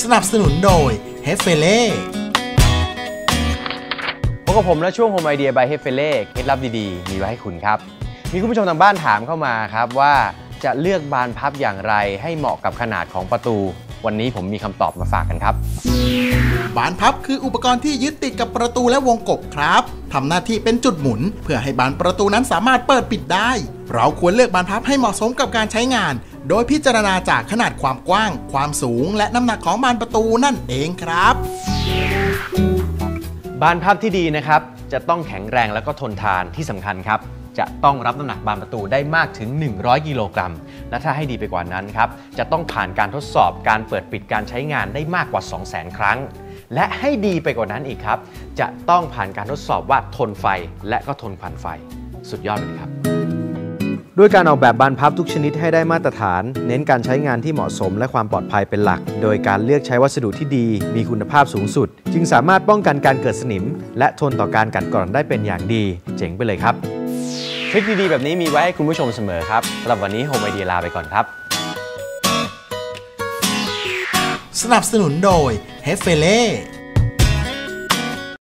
สนับสนุนโดยเฮฟเฟเล่พบกับผมและช่วง Home Idea by h e f e l e เคล็ดลับดีๆ มีไว้ให้คุณครับ มีคุณผู้ชมทางบ้านถามเข้ามาครับว่าจะเลือกบานพับอย่างไรให้เหมาะกับขนาดของประตู วันนี้ผมมีคำตอบมาฝากกันครับ บานพับคืออุปกรณ์ที่ยึดติดกับประตูและวงกบครับทำหน้าที่เป็นจุดหมุน เพื่อให้บานประตูนั้นสามารถเปิดปิดได้ เราควรเลือกบานพับให้เหมาะสมกับการใช้งาน โดยพิจารณาจากขนาดความกว้าง ความสูง และน้ำหนักของบานประตูนั่นเองครับ บานพับที่ดีนะครับ จะต้องแข็งแรงแล้วก็ทนทานที่สำคัญครับ จะต้องรับน้ำหนักบานประตูได้มากถึง 100 กิโลกรัม และถ้าให้ดีไปกว่านั้นครับ จะต้องผ่านการทดสอบการเปิดปิดการใช้งานได้มากกว่า 200,000 ครั้ง และให้ดีไปกว่านั้นอีกครับ จะต้องผ่านการทดสอบว่าทนไฟและก็ทนควันไฟ สุดยอดเลยครับ ด้วยการออกแบบบานพับทุกชนิดให้ได้มาตรฐาน เน้นการใช้งานที่เหมาะสมและความปลอดภัยเป็นหลัก โดยการเลือกใช้วัสดุที่ดี มีคุณภาพสูงสุด จึงสามารถป้องกันการเกิดสนิม และทนต่อการกัดกร่อนได้เป็นอย่างดี เจ๋งไปเลยครับทริคดีๆ แบบนี้มีไว้ให้คุณผู้ชมเสมอครับสำหรับวันนี้โฮมไอเดียลาไปก่อนครับ สนับสนุนโดยเฮฟเฟเล่